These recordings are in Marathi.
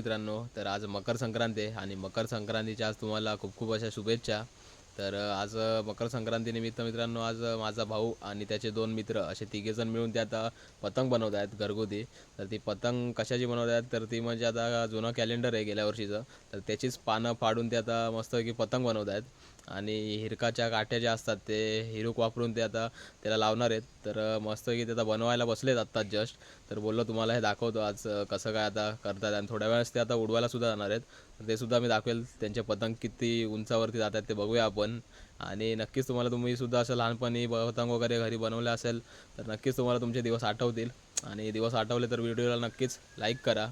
मित्रांनो तर आज मकर संक्रांती आहे आणि मकर संक्रांतीच्या आज तुम्हाला खूप खूप अशा शुभेच्छा. तर आज मकर संक्रांतीनिमित्त मित्रांनो आज माझा भाऊ आणि त्याचे दोन मित्र असे तिघेजण मिळून ते आता पतंग बनवत आहेत घरगुती. तर ती पतंग कशाची बनवत आहेत तर ती म्हणजे आता जुनं कॅलेंडर आहे गेल्या वर्षीचं. तर त्याचीच पानं फाडून ते आता मस्तपैकी पतंग बनवत आहेत आणि हिरकाच्या काठ्या ज्या असतात ते हिरूक वापरून ते आता त्याला लावणार आहेत. तर मस्तपैकी ते आता बनवायला बसलेत आत्ताच जस्ट तर बोललो तुम्हाला हे दाखवतो आज कसं काय आता करतात आणि थोड्या वेळेस ते आता उडवायला सुद्धा जाणार आहेत. तर ते सुद्धा मी दाखवेल. त्यांचे पतंग किती उंचावरती जातात ते बघूया आपण. आणि नक्कीच तुम्हाला तुम्ही सुद्धा असं लहानपणी पतंग वगैरे घरी बनवले असेल तर नक्कीच तुम्हाला तुमचे दिवस आठवतील. आणि दिवस आठवले तर व्हिडिओला नक्कीच लाईक करा.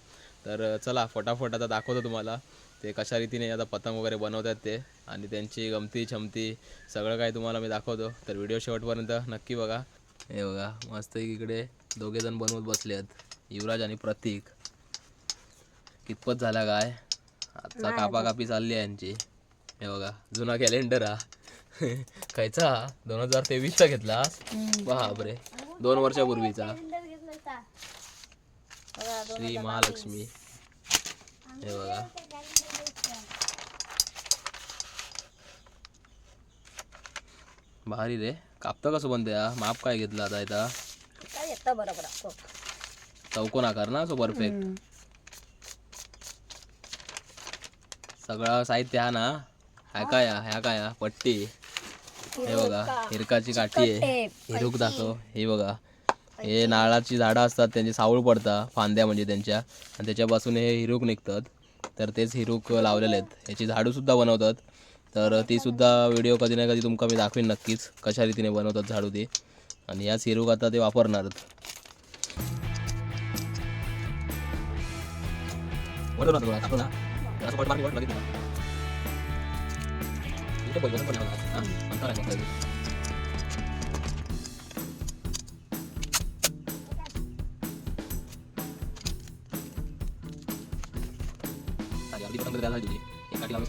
तर चला फटाफट आता दाखवतो तुम्हाला ते कशा रीतीने आता पतंग वगैरे बनवतात ते. आणि त्यांची गमती छमती सगळं काही तुम्हाला मी दाखवतो. तर व्हिडिओ शेवटपर्यंत नक्की बघा. हे बघा मस्त इकडे दोघे जण बनवत बसले आहेत युवराज आणि प्रतीक. कितपत झाला काय? आजचा कापा कापी चालली आहे यांची. हे बघा जुना कॅलेंडर हा. खायचा दोन हजार तेवीसचा घेतला. बापरे. दोन वर्षापूर्वीचा. श्री महालक्ष्मी. हे बघा. भारी रे. कापतं कसं बनते हा? माप काय घेतलं आता इथं? हो. चौकोन आकार ना सो परफेक्ट सगळं साहित्य हा ना. ह्या काय हा? ह्या काय? पट्टी. हे बघा हिरकाची काठी आहे. हिरूक दाखव. हे बघा. हे नारळाची झाडं असतात त्यांची सावळ पडतात फांद्या म्हणजे त्यांच्या. आणि त्याच्यापासून हे हिरूक निघतात. तर तेच हिरूक लावलेले आहेत. याची झाडू सुद्धा बनवतात. तर ती सुद्धा व्हिडिओ कधी ना कधी तुमका मी दाखवीन नक्कीच कशा रीतीने बनवतात झाडू ती. आणि याच हिरूक आता ते वापरणार. वळतो ना तुला, टाकतो ना. जरासं पट मारली, वळ, लगेच तुला. इथे बोल, बरोबर नाही होणार. हा, अंतर आहे फक्त. चालेल, अर्धी पतंग द्यायला तुझी एक काठी लावून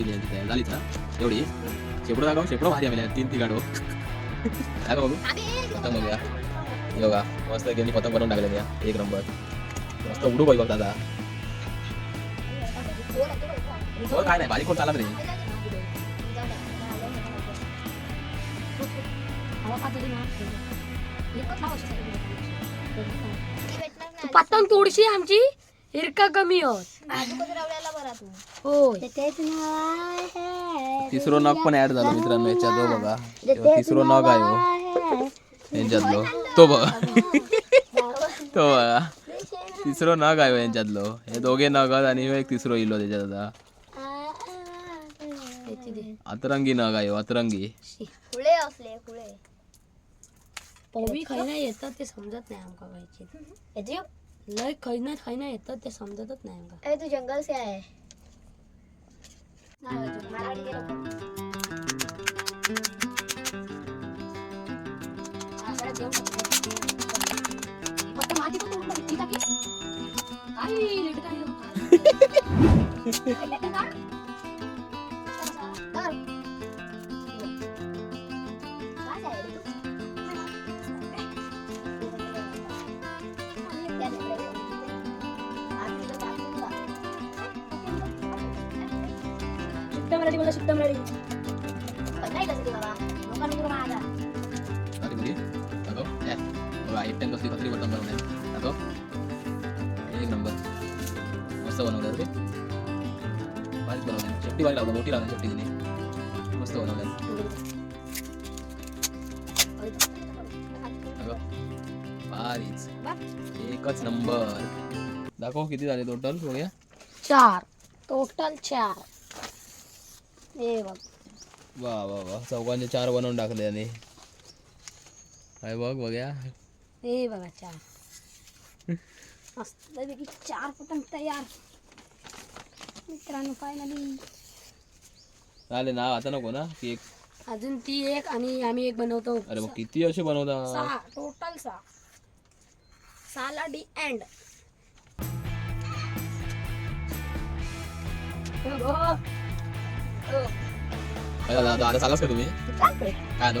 फायनली पतंग दिली तयार झालीच ना एवढी. शेपडो दाखव शेपडो भारी आम्ही तीन ती गाडो दाखव बघू? पतंग बघूया. योगा मस्त गेली पतंग बनवून टाकले या एक नंबर. मस्त उडू पाहिजे बघ दादा काय नाही. बारीक कोण चालत नाही पतंग तोडशी आमची? हिरका कमी होत. होय. तिसरो नग पण ऍड झाला मित्रांनो याच्यात हो बघा. ह्यो तिसरो नग आहे हो. यांच्यातलो. तो बघा. तो बघा. तिसरो नग आहे हो यांच्यातलो. हे दोघे नग आहेत आणि ह्यो एक तिसरो इलो त्याच्यात आता. अतरंगी नग आहे हो, अतरंगी. खुळे असले खुळे पवी खैना येतात ते समजत नाही आमका खायचे याची लय खैना खैना येतात ते समजतच नाही आमका अरे तू जंगल से आहे? बघा एक टाइम कसली खत्री बटन बनवणार दाखव एक नंबर मस्त बनवलं रे भारीच बनवलं शेपटी भारी लावलं मोठी लावली शेपटी तिने मस्त बनवलं भारीच एकच नंबर दाखव किती झाले टोटल बघूया चार टोटल चार हे बघ वा वा वा चौघांचे चार बनवून टाकले आणि काय बघ बघूया हे बघा चार मस्त पैकी चार पतंग तयार. मित्रांनो फायनली चालेल ना आता नको ना की एक. अजून ती एक आणि आम्ही एक बनवतो. अरे मग किती असे बनवता? सहा टोटल सहा. मसाला डी एंड आता आता चालाच का तुम्ही? काय नो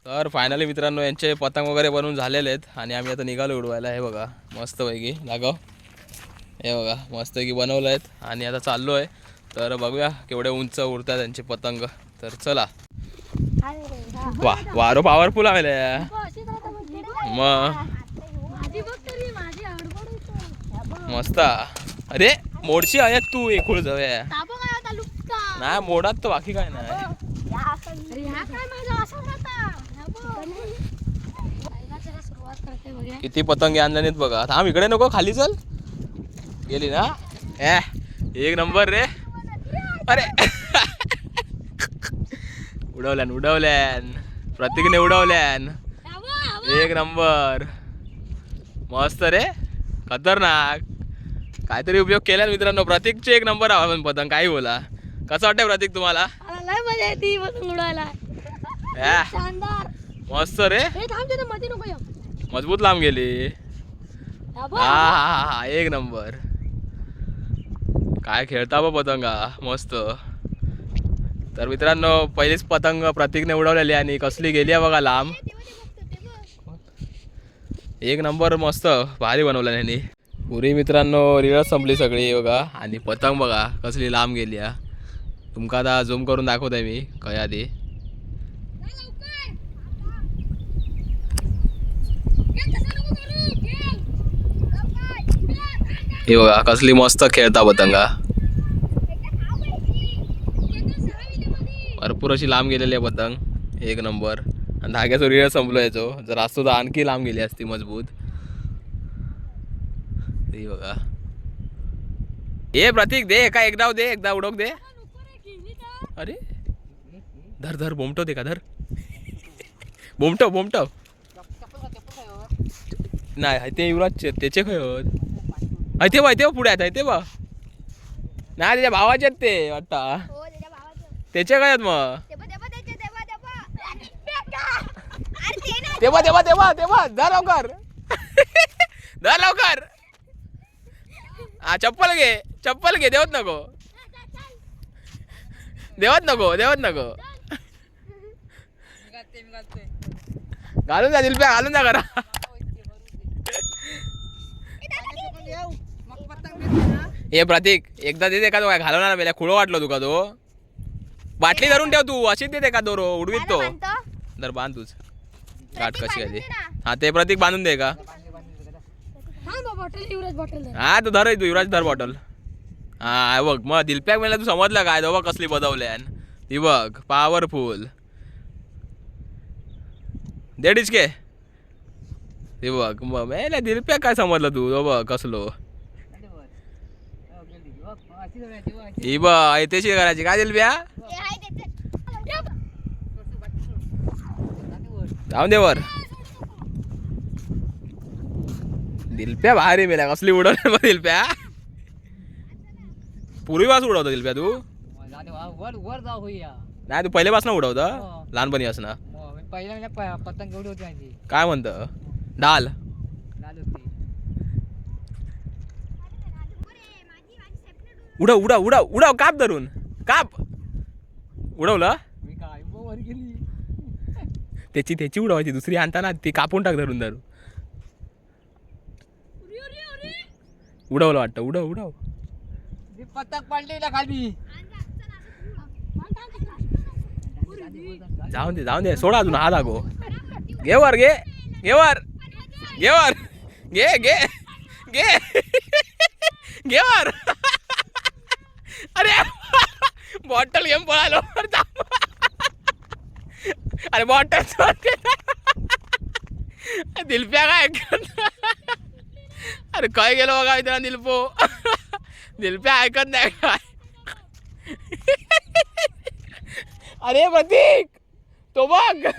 तर फायनली मित्रांनो यांचे पतंग वगैरे बनवून झालेले आहेत आणि आम्ही आता निघालो उडवायला. हे बघा मस्तपैकी दाखव. हे बघा मस्तपैकी बनवलं आहेत आणि आता चाललो आहे. तर बघूया केवढे उंच उडतात त्यांचे पतंग. तर चला. वा वारो पॉवरफुल आहे मग मस्त. अरे मोडशी आहेत तू एक जाऊया नाही मोडात तर बाकी काय नाही अरे ह्या काय माझा असा होता चला सुरुवात करते बघूया किती पतंगे आणले नाहीत बघा. थांब इकडे नको खाली चल. गेली ना? ए एक नंबर रे. अरे. उडवल्यान उडवल्यान. प्रत्येकीने उडवल्यान. एक नंबर. मस्त रे. खतरनाक. काहीतरी उपयोग केला मित्रांनो. प्रतीकचे एक नंबर हवा पण पतंग काही बोला. कसं वाटतंय प्रतीक तुम्हाला? मजा येते उडवायला. मस्त रे. मध्ये नको. मजबूत लांब गेली. हा. हा हा एक नंबर. काय खेळता बा पतंगा मस्त. तर मित्रांनो पहिलीच पतंग प्रतीकने उडवलेली आणि कसली गेली आहे बघा लांब. एक नंबर मस्त भारी बनवला यांनी पुरी मित्रांनो रिळच संपली सगळी बघा. आणि पतंग बघा कसली लांब गेली हा तुमका आता झूम करून दाखवतोय मी काय आधी. हे बघा कसली मस्त खेळता पतंगा. भरपूर अशी लांब गेलेली आहे पतंग. एक नंबर. आणि धाग्याचा रिळ संपलो याचो जर असतो तर आणखी लांब गेली असती मजबूत. हे बघा. ए प्रतीक दे का एकदा दे एकदा उडोक दे. अरे. धर धर बोमटो दे का धर. बोमटो बोमटो नाही ते युवराज त्याचे खय होत? ते बा ते बा पुढे आहेत ते बा नाही त्याच्या भावाचे आहेत ते वाटता. त्याचे काय आहेत मग? तेव्हा तेव्हा तेव्हा तेव्हा. धर लवकर. धर लवकर. हा चप्पल घे. चप्पल घे देवत नको. देवत नको देवत नको. घालून जा दिलप्या घालून जा करा हे प्रतीक एकदा देते का तो काय घालवणार मेल्या खुळं वाटलं तुका तो. बाटली धरून ठेव तू अशीच देते का तो रो उडवीत तो? तर बांध तूच गाठ कशी आली? हा ते प्रतीक बांधून दे का? थांब बा, बॉटल युवराज बॉटल धर. हा तू धर तू युवराज धर बॉटल हा बघ मग दिलप्याक मेला तू समजलं काय? तो बघ कसली बदवल्यान ती बघ पॉवरफुल दे डिचके ते बघ मग दिलप्याक काय समजलं तू? तो बघ कसलो? ही करायची. काय दिलप्या जाऊन दे वर. दिलप्या भारी मेल्या कसली मग दिलप्या पूर्वीपासून उडवतो दिलप्या तू. नाही तू पहिल्यापासून उडवतं? हो. लहानपणी असणार मी पहिल्या पतंग एवढी होती माझी. काय म्हणतं? डाल लाल होती. उडव उडव उडव उडव काप धरून. काप. उडवलं? मी काय मग वर गेली. त्याची त्याची उडवायची दुसरी आणताना ती कापून टाक धरून धरून. उडवलं वाटतं. उडव उडव. ती पतंग पडली ना खाली जाऊन दे जाऊन दे. सोडा अजून हा दाखव घे वर घे. घे वर. घे वर. घे घे. घे. घे वर. अरे! बॉटल घेऊन पळालो. अरे बॉटल दिलप्या काय अरे काय गेलो बघा मित्रा दिलपो. दिलप्या ऐकत नाही काय. अरे प्रतीक तो बघ.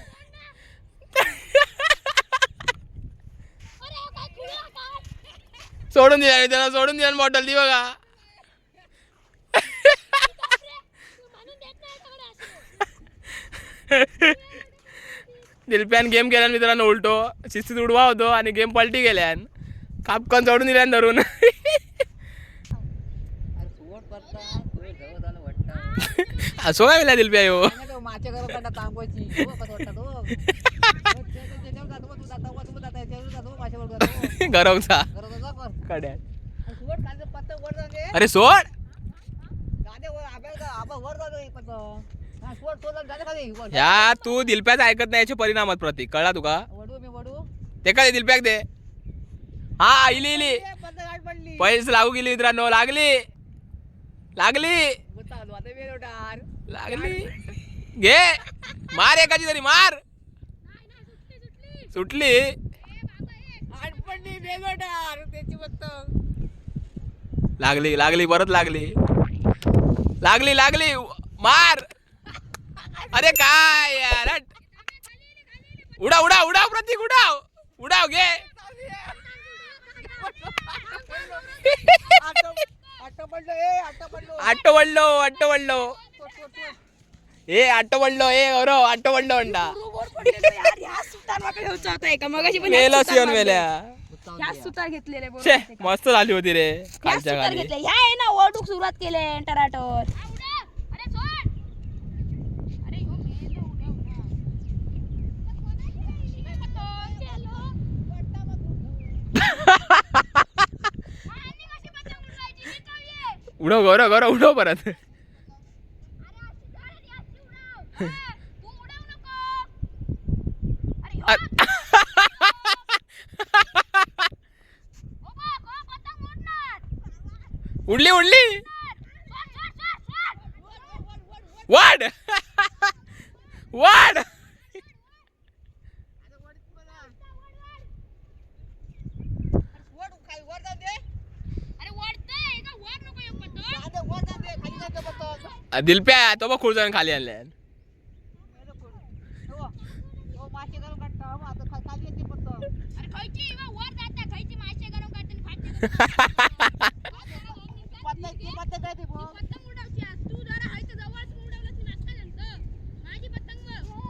सोडून दिला त्याला सोडून दिला बॉटल ती बघा. दिलप्यान गेम केल्यान मित्रांनो उलटो. शिस्तीत उडवा होतो आणि गेम पलटी गेल्यान. कापकन सोडून दिल्यान धरून. अरे सोड असो काय मिळाला दिलप्या यो नाही तो माझ्या घरात हा सोड सोड जाणे खाली वर या तू दिलप्याचं ऐकत नाही याचे परिणामात प्रतीक. कळला तुका? वडू मी वडू. ते काय दिलप्याक दे? हा इली इली. पैस लागू गेली मित्रांनो लागली. लागली. लागली. घे. मार एकाची तरी मार. सुटली. लागली लागली परत लागली. लागली लागली. मार. अरे काय यार. उडाव उडाव उडाव प्रतीक उडाव उडाव घे आटो- आटो पडलो, ए, आटो पडलो. ए अरो आट्टो वडलो अंडा मेलो सिओन मेल्या. छे मस्त झाली होती रे खालच्या खाली घेतले ह्या आहे ना ओरडूक सुरुवात केले टराटर उडव गौरव गौरव उडव परत. उडली उडली. वाढ. वाढ वर, खाली, वर जाऊ दे. जाऊ दे, वर जाऊ दे, खाली जाऊ दे पत्ता. दिलप्या तो बघ खुर्जन खाली आणल्या मेलो कोण? हो, हो, माशी घालून काढता, हो, आता खा- खाली येते पत्ता. पत्ता, ती पत्ता काय ते भाऊ?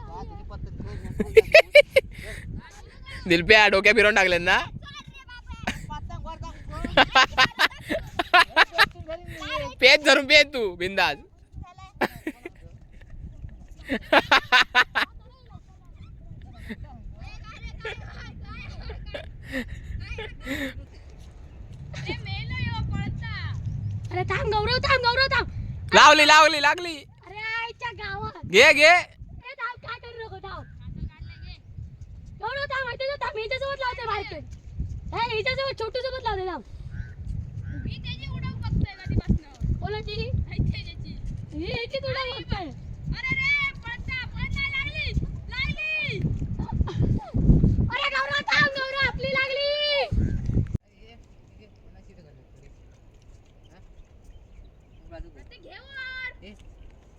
हा, तुझी पत्ता ठेव, ठेव. दिलप्या डोक्या फिरवून टाकले ना. पेज धरून पेज तू बिंदाज अरे थांब गौरव थांब गौरव थांब लावली लावली लागली अरे आईच्या गावात घे घे ए थांब काय करू नको थांब गौरव थांब माहिती आहे थांब हिच्यासोबत लावते माहिती हे हिच्यासोबत छोटू सोबत लावते थांब कोणाची ही याची तुला बघतोय अरे गौरव थांब गौरव आपली लागली ये, ये, कोणाशी ते घालत तरी? हा? बाजू बघ. ए,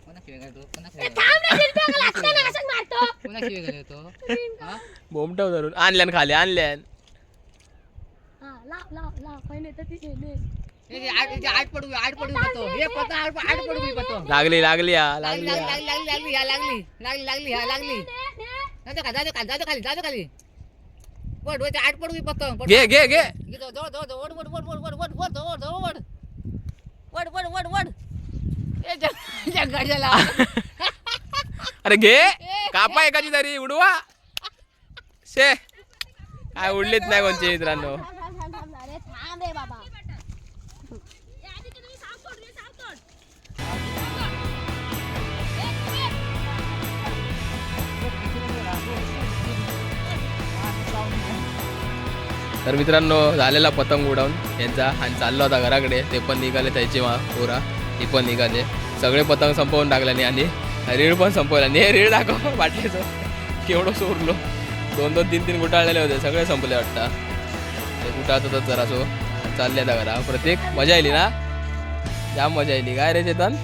कोणाशी घालतो? कोणाशी ए, घालतो? थांब रे शिल्पी लागतं ना असं मारतो कोणाशी घालतो? हा? बोमटाव धरून. आणल्यान खाली आणल्यान. हा लाव लाव लाव. पहिले तर ती ने ए, ए, आठ इथे आठ पडू आठ पडू पडतो हे पत्ता आठ आठ पडू मी पत्तो लागली लागली हा लागली हा. वड. घे घे घे. अरे घे. कापा एकाची तरी उडवा. शे. काय उडलीच नाही कोणचे मित्रांनो. तर मित्रांनो झालेला पतंग उडवून यांचा आणि चालला होता घराकडे. ते पण निघाले त्याची मा पोरा. ती पण निघाले. सगळे पतंग संपवून टाकल्याने आणि रीळ पण संपवला. ने हे रीळ दाखव बाटलीचं केवढं सोरलो दोन दोन तीन तीन गुटाळलेले होते. सगळे संपले वाटतं. ते कुठं जरा सो चालले आता घरा. प्रत्येक मजा आली ना? जाम मजा आली? काय रे चेतन?